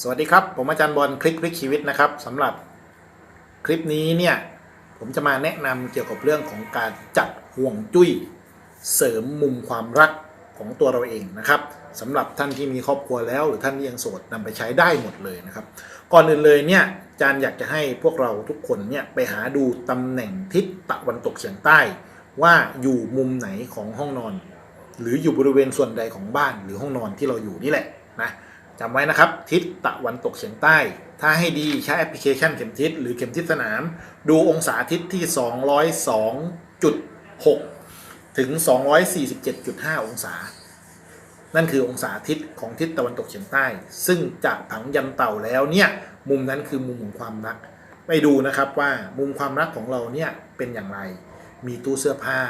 สวัสดีครับ ผมอาจารย์บอลคลิกพลิกชีวิตนะครับสำหรับคลิปนี้เนี่ยผมจะมาแนะนำเกี่ยวกับเรื่องของการจัดห่วงจุ้ย เสริมมุมความรักของตัวเราเองนะครับสำหรับท่านที่มีครอบครัวแล้ว หรือท่านที่ยังโสดนำไปใช้ได้หมดเลยนะครับ ก่อนอื่นเลยเนี่ยอาจารย์อยากจะให้พวกเราทุกคนเนี่ยไปหาดูตำแหน่งทิศตะวันตกเฉียงใต้ ว่าอยู่มุมไหนของห้องนอน หรืออยู่บริเวณส่วนใดของบ้านหรือห้องนอนที่เราอยู่นี่แหละนะ จำไว้นะครับ ทิศตะวันตกเฉียงใต้ ถ้าให้ดีใช้แอปพลิเคชันเข็มทิศหรือเข็มทิศสนาม ดูองศาทิศที่ 202.6 ถึง 247.5 องศา นั่นคือองศาทิศของทิศตะวันตกเฉียงใต้ ซึ่งจากผังยันเต่าแล้วเนี่ยมุมนั้นคือมุมของความรัก ไปดูนะครับว่ามุมความรักของเราเนี่ยเป็นอย่างไร มีตู้เสื้อผ้า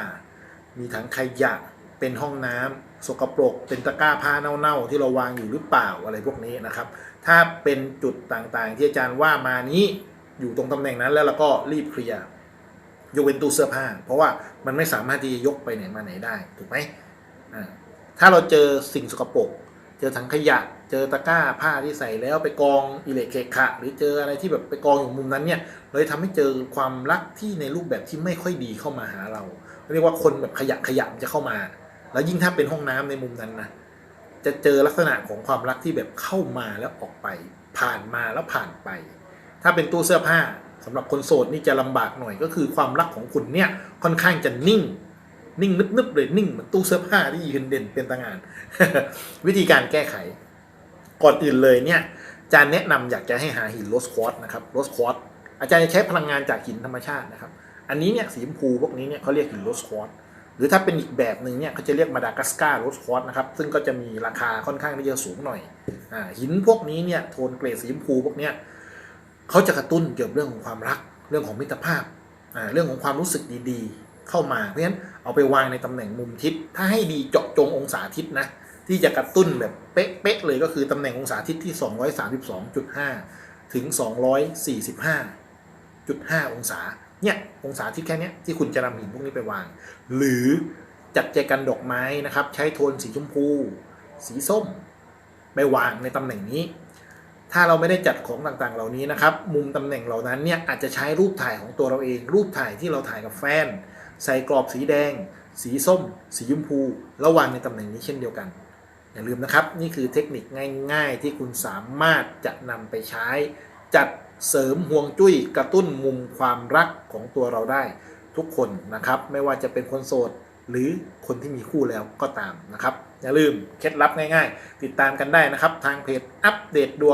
มีถังขยะ เป็นห้องน้ำสกปรก เป็นตะกร้าผ้าเน่าๆที่เราวางอยู่หรือเปล่าอะไรพวกนี้นะครับ ถ้าเป็นจุดต่างๆ ที่อาจารย์ว่ามานี้อยู่ตรงตำแหน่งนั้นแล้วเราก็รีบเคลียร์ยกเว้นตู้เสื้อผ้า เพราะว่ามันไม่สามารถที่จะยกไปไหนมาไหนได้ถูกไหมถ้าเราเจอสิ่งสกปรกเจอถังขยะ เจอตะกร้าผ้าที่ใส่แล้วไปกองอิเล็กเคขะ หรือเจออะไรที่แบบไปกองอยู่มุมนั้นเนี่ยเลยทำให้เจอความรักที่ในรูปแบบที่ไม่ค่อยดีเข้ามาหาเรา เรียกว่าคนแบบขยะขยะจะเข้ามา แล้วยิ่งถ้าเป็นห้องน้ำในมุมนั้นนะจะเจอลักษณะของความรักที่แบบเข้ามาแล้วออกไป ผ่านมาแล้วผ่านไป ถ้าเป็นตู้เสื้อผ้าสำหรับคนโสดนี่จะลำบากหน่อยก็คือความรักของคุณเนี่ยค่อนข้างจะนิ่ง นิ่งนึบๆเลยนิ่งเหมือนตู้เสื้อผ้าที่ยืนเด่นเป็นต่างาน วิธีการแก้ไข ก่อนอื่นเลยเนี่ยอาจารย์แนะนำอยากจะให้หาหินโรสควอตนะครับโรสควอตอาจารย์จะใช้พลังงานจากหินธรรมชาตินะครับ อันนี้เนี่ยสีชมพูพวกนี้เนี่ยเขาเรียกหินโรสควอต หรือถ้าเป็นอีกแบบหนึ่งเนี่ยเขาจะเรียกมาดากัสการ์โรสคอตนะครับ ซึ่งก็จะมีราคาค่อนข้างที่จะสูงหน่อยอหินพวกนี้เนี่ยโทนเกรดสีชมพูพวกเนี้ยเขาจะกระตุ้นเกี่ยวกับเรื่องของความรัก เรื่องของมิตรภาพเรื่องของความรู้สึกดีๆ เข้ามา เพราะฉะนั้นเอาไปวางในตำแหน่งมุมทิศ ถ้าให้ดีเจาะจงองศาทิศนะที่จะกระตุ้นแบบเป๊ะๆเลยก็คือตำแหน่งองศาทิศที่ 232.5 ถึง 245.5 องศา เนี่ยองศาทิศแค่นี้ที่คุณจะนำหินพวกนี้ไปวาง หรือจัดแจกันดอกไม้นะครับ ใช้โทนสีชมพู สีส้ม ไปวางในตำแหน่งนี้ ถ้าเราไม่ได้จัดของต่างๆ เหล่านี้นะครับ มุมตำแหน่งเหล่านั้นเนี่ยอาจจะใช้รูปถ่ายของตัวเราเอง รูปถ่ายที่เราถ่ายกับแฟน ใส่กรอบสีแดง สีส้ม สีชมพูแล้ววางในตำแหน่งนี้เช่นเดียวกัน อย่าลืมนะครับ นี่คือเทคนิคง่าย ๆ ที่คุณสามารถจะนำไปใช้จัด เสริมห่วงจุ้ยกระตุ้นมุมความรักของตัวเราได้ทุกคนนะครับ ไม่ว่าจะเป็นคนโสดหรือคนที่มีคู่แล้วก็ตามนะครับ อย่าลืมเคล็ดลับง่ายๆ ติดตามกันได้นะครับ ทางเพจอัปเดตดวง